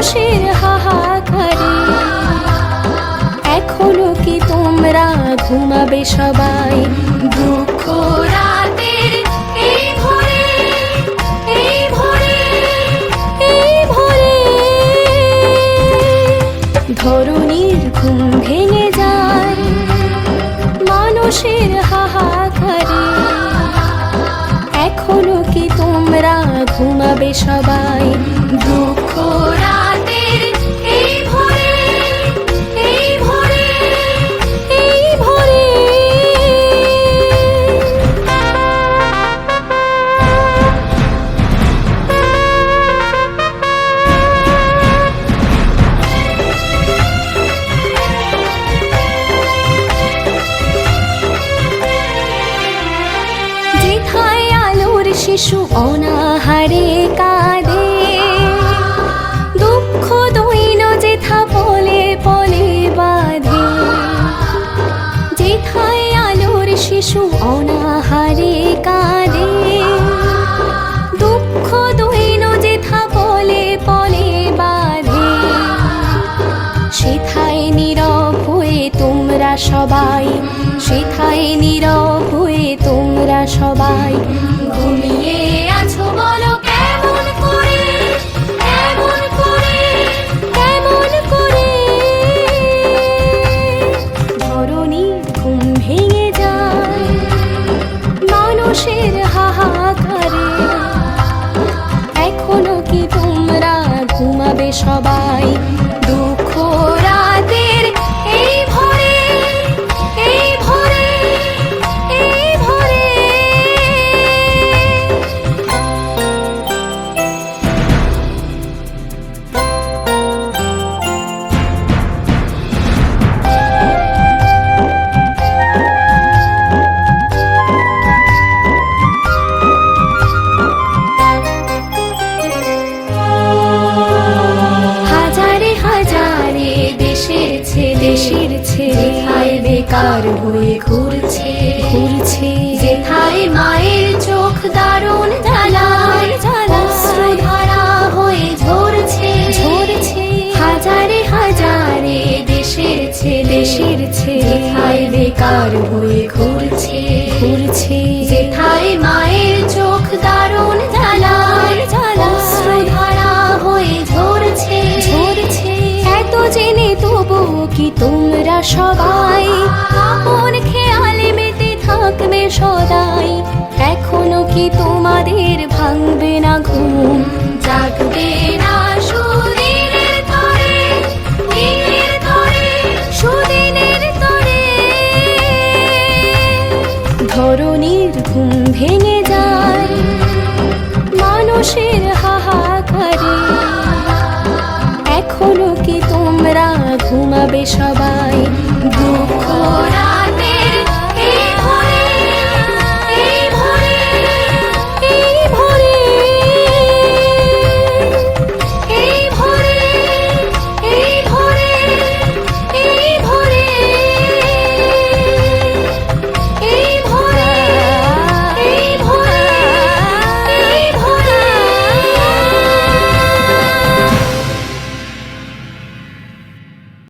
মানুষের হাহাকারে। এখনও কি তোমরা ঘুমাবে সবাই? দুঃখ রাতের ধরণীর ঘুম ভেঙে যায় মানুষের হাহাকারে। এখনও কি তোমরা ঘুমাবে সবাই? দুঃখ শিশু অনাহারে কাঁদে। দুঃখ দৈন যেথা পলে পলে বাঁধে। যেথায় আলোর শিশু অনাহারে সবাই, সেথায় নীরব হয়ে তোমরা সবাই। ঘুমিয়ে আছো বলো, কেমন করে? কেমন করে? কেমন করে? ধরণী ঘুম ভেঙে যায়, মানুষের হাহাকারে। এখনও কি তোমরা ঘুমাবে সবাই? ছেলে যেথায় বেকার হয়ে ঘুরছে ঘুরছে। যেথায় মায়ের চোখ দারুণ জ্বালায় ধারা হয়ে ঝরছে ঝরছে। হাজারে হাজারে দেশের ছেলে দেশের ছেলে। হায় বেকার হয়ে ঘুরছে ঘুরছে। কি তোমরা সবাই? আপন খেয়ালে মেতে থাকবে সদাই। এখনও কি তোমাদের ভাঙবে না ঘুম? জাগবে না ঘুম ভেঙে যায়। মানুষের ঘুমাবে সবাই দুঃখ রাতে